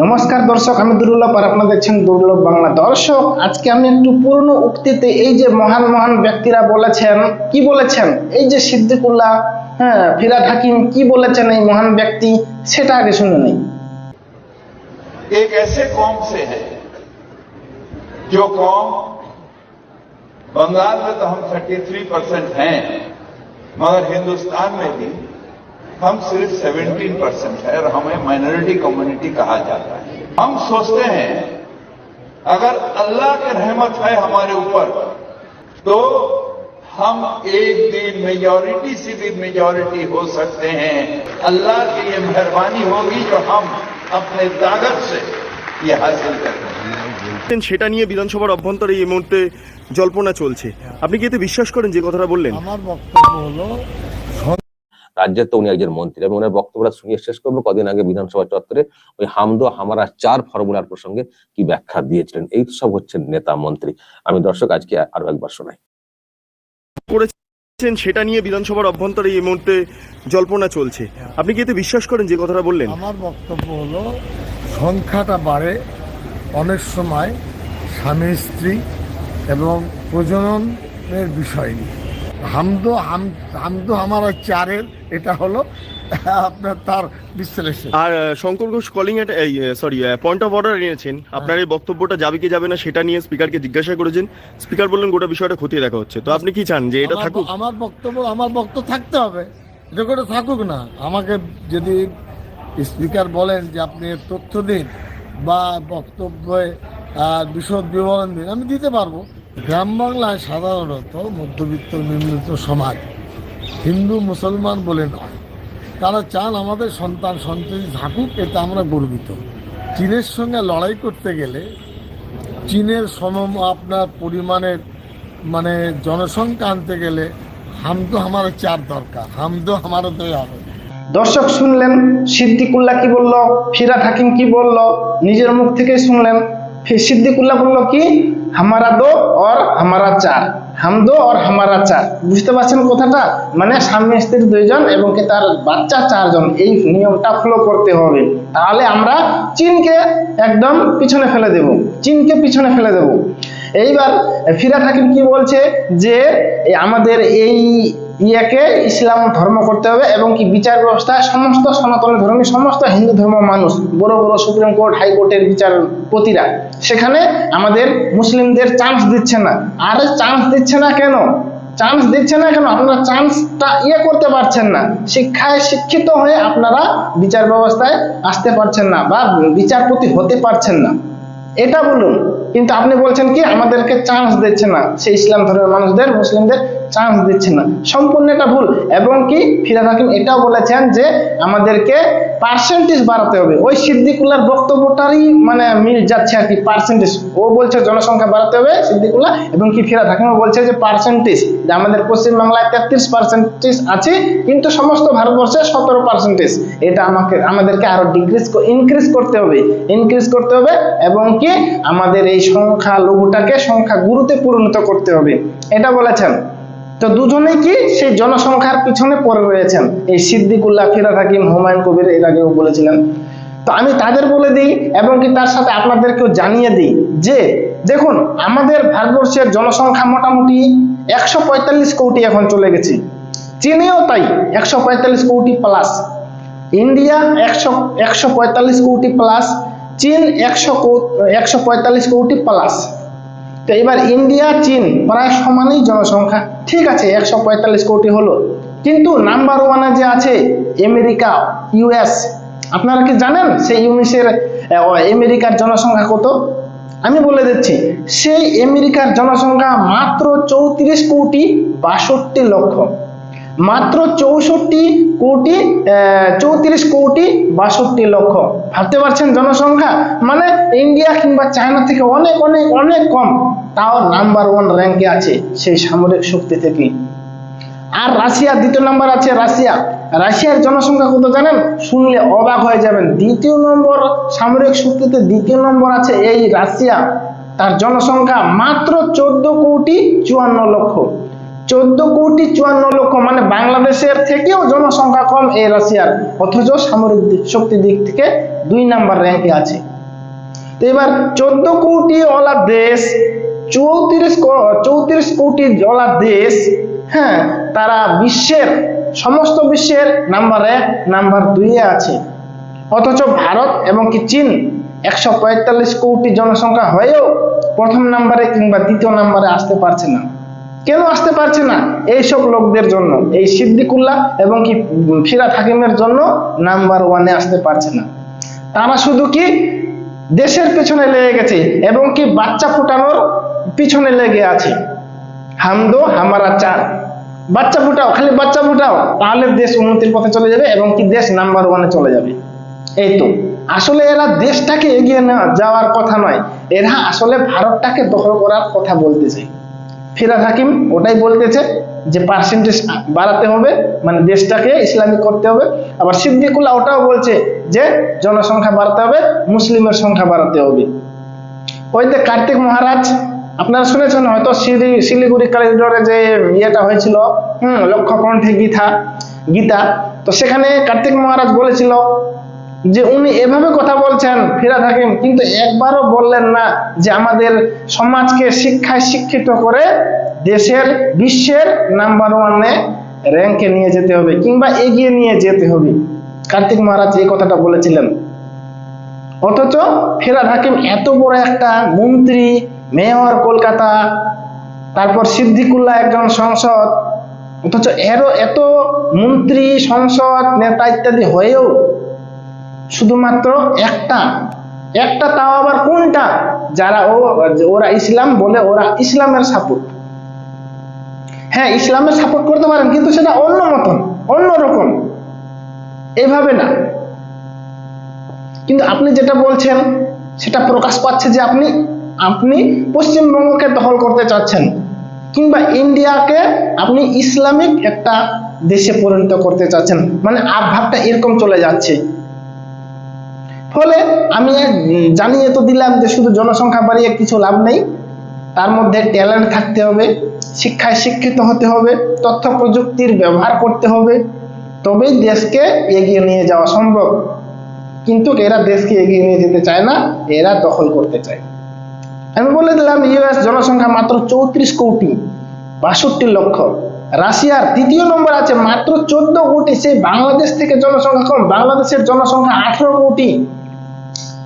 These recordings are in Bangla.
নমস্কার দর্শক আমি দুর্লভ আর আপনারা দেখছেন দুর্লভ বাংলা দর্শক আজকে আমি একটু পুরনো উক্তিতে এই যে মহান মহান ব্যক্তিরা বলেছেন কি বলেছেন এই যে সিদ্দিকুল্লাহ হ্যাঁ ফিরাদ হাকিম কি বলেছেন এই মহান ব্যক্তি সেটা আগে শুনে নেই एक ऐसे कौम से है जो कौम बंगाल में तो हम 33 परसेंट हैं मगर हिंदुस्तान में भी हम सिर्फ 17 परसेंट है और हमें माइनॉरिटी कम्युनिटी कहा जाता है हम सोचते हैं अगर अल्लाह की रहमत है हमारे ऊपर तो हम एक दिन मेजॉरिटी से भी मेजॉरिटी हो सकते हैं अल्लाह की ये मेहरबानी होगी जो हम अपने ताकत से ये हासिल कर रहे हैं সেটা নিয়ে বিধানসভার অভ্যন্তরে এই মুহূর্তে জল্পনা চলছে আপনি কি এতে বিশ্বাস করেন যে কথাটা বললেন আমার বক্তব্য হলো রাজ্যের তো উনি একজন মন্ত্রী। আমি ওনার বক্তব্যটা শুনিয়ে শেষ করব কদিন আগে বিধানসভা চত্বরে ওই হামদো হামারা চার ফর্মুলার প্রসঙ্গে কি ব্যাখ্যা দিয়েছিলেন। এই সব হচ্ছেন নেতা মন্ত্রী। আমি দর্শক আজকে আরও একবার শোনাই। করেছেন সেটা নিয়ে বিধানসভার অভ্যন্তরে এই মুহূর্তে জল্পনা চলছে। আপনি কি এতে বিশ্বাস করেন যে কথাটা বললেন? আমার বক্তব্য হলো সংখ্যাটা বাড়ে অনেক সময় স্বামী স্ত্রী এবং প্রজননের বিষয় নিয়ে। হামদো হাম হামদো আমার চারের এটা হলো আপনার তার বিশ্লেষণ। আর শঙ্কর ঘোষ কলিং এট এই সরি পয়েন্ট অফ অর্ডার এনেছেন। আপনার এই বক্তব্যটা যাবে কি যাবে না সেটা নিয়ে স্পিকারকে জিজ্ঞাসা করেছেন। স্পিকার বললেন গোটা বিষয়টা খতিয়ে দেখা হচ্ছে। তো আপনি কি চান যে এটা থাকুক? আমার বক্তব্য আমার বক্তব্য থাকতে হবে। এটা করে থাকুক না। আমাকে যদি স্পিকার বলেন যে আপনি তথ্য দিন বা বক্তব্যে বিশদ বিবরণ দিন আমি দিতে পারব। গ্রাম বাংলায় সাধারণত মধ্যবিত্ত নিম্নবিত্ত সমাজ হিন্দু, মুসলমান বলে নয়। তারা চান আমাদের সন্তান, সন্ততি থাকুক, এতে আমরা গর্বিত। চীনের সঙ্গে লড়াই করতে গেলে চীনের সম আপনার পরিমাণের মানে জনসংখ্যা আনতে গেলে হামদো আমার চার দরকার, হামদো আমার তো হবে। দর্শক শুনলেন, সিদ্দিকুল্লাহ কি বলল ফিরাদ হাকিম কি বলল, নিজের মুখ থেকে শুনলেন ফির সিদ্দিকুল্লাহ বলল কি, হামারা দো আর হামারা চার। হামদো আর হামারা চার বুঝতে পারছেন কথাটা? মানে স্বামী স্ত্রী দুইজন এবং কি তার বাচ্চা চারজন, এই নিয়মটা ফলো করতে হবে। তাহলে আমরা চীনকে একদম পিছনে ফেলে দেব। চীনকে পিছনে ফেলে দেব। এইবার ফিরা হাকিম কি বলছে যে আমাদের এই ইয়াকে ইসলাম ধর্ম করতে হবে এবং কি বিচার ব্যবস্থা, সমস্ত সনাতন ধর্মী, সমস্ত হিন্দু ধর্ম মানুষ, বড় বড় সুপ্রিম কোর্ট হাইকোর্টের বিচারপতিরা, সেখানে আমাদের মুসলিমদের চান্স দিচ্ছে না। আর চান্স দিচ্ছে না কেন? চান্স দিচ্ছে না কেন? আপনারা চান্সটা ইয়ে করতে পারছেন না। শিক্ষায় শিক্ষিত হয়ে আপনারা বিচার ব্যবস্থায় আসতে পারছেন না বা বিচারপতি হতে পারছেন না। এটা বলুন। কিন্তু আপনি বলছেন কি, আমাদেরকে চান্স দিচ্ছে না। সেই ইসলাম ধর্মের মানুষদের, মুসলিমদের চান্স দিচ্ছে না। সম্পূর্ণ এটা ভুল। এবং কি, ফিরাদ হাকিম এটাও বলেছেন যে, আমাদেরকে পার্সেন্টেজ বাড়াতে হবে। ওই সিদ্দিকুল্লার বক্তব্যটারই মানে মিল যাচ্ছে আর কি পার্সেন্টেজ ও বলছে জনসংখ্যা বাড়াতে হবে সিদ্দিকুল্লাহ, এবং কি ফিরাদ হাকিমও বলছে যে পার্সেন্টেজ যে আমাদের পশ্চিমবাংলায় তেত্রিশ পার্সেন্টেজ আছে, কিন্তু সমস্ত ভারতবর্ষে সতেরো পার্সেন্টেজ এটা আমাকে, আমাদেরকে আরও ডিক্রিজ ইনক্রিজ করতে হবে। ইনক্রিজ করতে হবে, এবং কি, আমাদের এই সংখ্যা লঘুটাকে সংখ্যা গুরুতে পরিণত করতে হবে। এটা বলেছেন। তো দুজনেই কি সেই জনসংখ্যার পিছনে পড়ে রয়েছেন? এই সিদ্দিকুল্লাহ ফিরাদ হাকিম হুমায়ুন কবির এর আগেও বলেছিলেন। তো আমি তাদের বলে দিই এবং কি তার সাথে আপনাদেরকেও জানিয়ে দিই যে, দেখুন, আমাদের ভারতবর্ষের জনসংখ্যা মোটামুটি একশো পঁয়তাল্লিশ কোটি এখন চলে গেছে। চীনেও তাই, একশো পঁয়তাল্লিশ কোটি প্লাস ইন্ডিয়া একশো একশো কোটি প্লাস চীন একশো একশো পঁয়তাল্লিশ কোটি প্লাস তো এবার ইন্ডিয়া, চীন প্রায় সমানই জনসংখ্যা। ঠিক আছে, একশো পঁয়তাল্লিশ কোটি হলো। কিন্তু নাম্বার ওয়ানে যে আছে, আমেরিকা ইউএস আপনারা কি জানেন সেই ইউনিসের আমেরিকার জনসংখ্যা কত? আমি বলে দিচ্ছি, সেই আমেরিকার জনসংখ্যা মাত্র চৌত্রিশ কোটি বাষট্টি লক্ষ। মাত্র চৌষট্টি কোটি চৌত্রিশ কোটি বাষট্টি লক্ষ। ভাবতে পারছেন জনসংখ্যা? মানে ইন্ডিয়া কিংবা চায়না থেকে অনেক অনেক অনেক কম। তাও নাম্বার ওয়ান র্যাঙ্কে আছে সেই সামরিক শক্তি থেকে। আর রাশিয়া দ্বিতীয় নম্বর আছে রাশিয়া। রাশিয়ার জনসংখ্যা কত জানেন? শুনলে অবাক হয়ে যাবেন। দ্বিতীয় নম্বর সামরিক শক্তিতে দ্বিতীয় নম্বর আছে এই রাশিয়া। তার জনসংখ্যা মাত্র চোদ্দ কোটি চুয়ান্ন লক্ষ। চোদ্দ কোটি চুয়ান্ন লক্ষ মানে বাংলাদেশের থেকেও জনসংখ্যা কম এই রাশিয়ার। অথচ সামরিক শক্তি দিক থেকে দুই নাম্বার র্যাঙ্কে আছে। তো এবার চোদ্দ কোটি ওলা দেশ, চৌত্রিশ চৌত্রিশ কোটি ওলা দেশ হ্যাঁ তারা বিশ্বের, সমস্ত বিশ্বের নাম্বার এক, নাম্বার দুইয়ে আছে। অথচ ভারত এবং কি চীন একশো পঁয়তাল্লিশ কোটি জনসংখ্যা হয়েও প্রথম নাম্বারে কিংবা দ্বিতীয় নাম্বারে আসতে পারছে না। কেন আসতে পারছে না? এইসব লোকদের জন্য, এই সিদ্দিকুল্লাহ এবং কি ফিরাত হাকিমের জন্য নাম্বার ওয়ানে আসতে পারছে না। তারা শুধু কি দেশের পেছনে লেগে গেছে এবং কি বাচ্চা ফুটানোর পিছনে লেগে আছে। হামদো হামারা চার বাচ্চা ফুটাও, খালি বাচ্চা ফুটাও, তাহলে দেশ উন্নতির পথে চলে যাবে এবং কি দেশ নাম্বার ওয়ানে চলে যাবে। এই তো। আসলে এরা দেশটাকে এগিয়ে নেওয়া যাওয়ার কথা নয়, এরা আসলে ভারতটাকে দখল করার কথা বলতেছে। ফিরাদ হাকিম ওটাই বলতেছে যে পার্সেন্টেজ বাড়াতে হবে মানে দেশটাকে ইসলামিক করতে হবে। আবার সিদ্দিকুল্লাহ ওটাও বলছে যে জনসংখ্যা বাড়াতে হবে, মুসলিমের সংখ্যা বাড়াতে হবে। ওই যে কার্তিক মহারাজ, আপনারা শুনেছেন হয়তো শিলি- শিলিগুড়ি করিডোরে যে ইয়েটা হয়েছিল, হুম লক্ষ্যকণ্ঠে গীতা গীতা। তো সেখানে কার্তিক মহারাজ বলেছিল যে উনি এভাবে কথা বলছেন ফিরাদ হাকিম কিন্তু একবারও বললেন না যে আমাদের সমাজকে শিক্ষায় শিক্ষিত করে দেশের বিশ্বের নাম্বার ওয়ানে র্যাঙ্কে নিয়ে যেতে হবে কিংবা এগিয়ে নিয়ে যেতে হবে। কার্তিক মহারাজ এই কথাটা বলেছিলেন। অথচ ফেরাদ হাকিম এত বড় একটা মন্ত্রী, মেয়র কলকাতা, তারপর সিদ্দিকুল্লাহ একজন সংসদ, অথচ এরও এত মন্ত্রী, সংসদ, নেতা ইত্যাদি হয়েও শুধুমাত্র একটা। একটা তাও আবার কোনটা? যারা ও, ওরা ইসলাম বলে ওরা ইসলামের সাপোর্ট হ্যাঁ ইসলামের সাপোর্ট করতে পারেন, কিন্তু সেটা অন্য মতন, অন্য রকম। এভাবে না। কিন্তু আপনি যেটা বলছেন, সেটা প্রকাশ পাচ্ছে যে আপনি আপনি পশ্চিমবঙ্গকে দখল করতে চাচ্ছেন, কিংবা ইন্ডিয়াকে আপনি ইসলামিক একটা দেশে পরিণত করতে চাচ্ছেন। মানে আবভাবটা এরকম চলে যাচ্ছে। ফলে আমি জানিয়ে তো দিলাম যে শুধু জনসংখ্যা বাড়িয়ে কিছু লাভ নেই, তার মধ্যে ট্যালেন্ট থাকতে হবে, শিক্ষায় শিক্ষিত হতে হবে, তথ্য প্রযুক্তির ব্যবহার করতে হবে, তবেই দেশকে এগিয়ে নিয়ে যাওয়া সম্ভব। কিন্তু এরা দেশকে এগিয়ে নিয়ে যেতে চায় না, এরা দখল করতে চায়। আমি বলে দিলাম ইউএস জনসংখ্যা মাত্র চৌত্রিশ কোটি, বাষট্টি লক্ষ। রাশিয়ার তৃতীয় নম্বর আছে মাত্র চোদ্দ কোটি, সেই বাংলাদেশ থেকে জনসংখ্যা কম, বাংলাদেশের জনসংখ্যা আঠারো কোটি।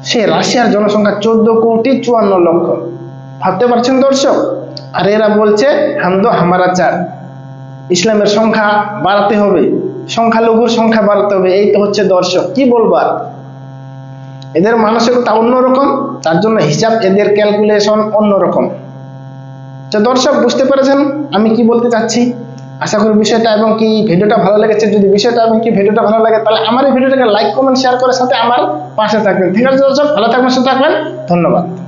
সে রাশিয়ার জনসংখ্যা চোদ্দ কোটি চুয়ান্ন লক্ষ। ভাবতে পারছেন দর্শক? আর এরা বলছে হামদো হামারা চার ইসলামের সংখ্যা বাড়াতে হবে, সংখ্যালঘুর সংখ্যা বাড়াতে হবে, এই তো হচ্ছে দর্শক। কি বলবার এদের মানসিকতা অন্যরকম, তার জন্য হিসাব, এদের ক্যালকুলেশন অন্যরকম। তো দর্শক, বুঝতে পেরেছেন আমি কি বলতে চাচ্ছি? আশা করি বিষয়টা এবং কি ভিডিওটা ভালো লেগেছে? যদি বিষয়টা এবং কি ভিডিওটা ভালো লাগে, তাহলে আমার এই ভিডিওটাকে লাইক কমেন্ট শেয়ার করার সাথে আমার পাশে থাকবেন। ঠিক আছে দর্শক, ভালো থাকবেন, সুস্থ থাকবেন। ধন্যবাদ।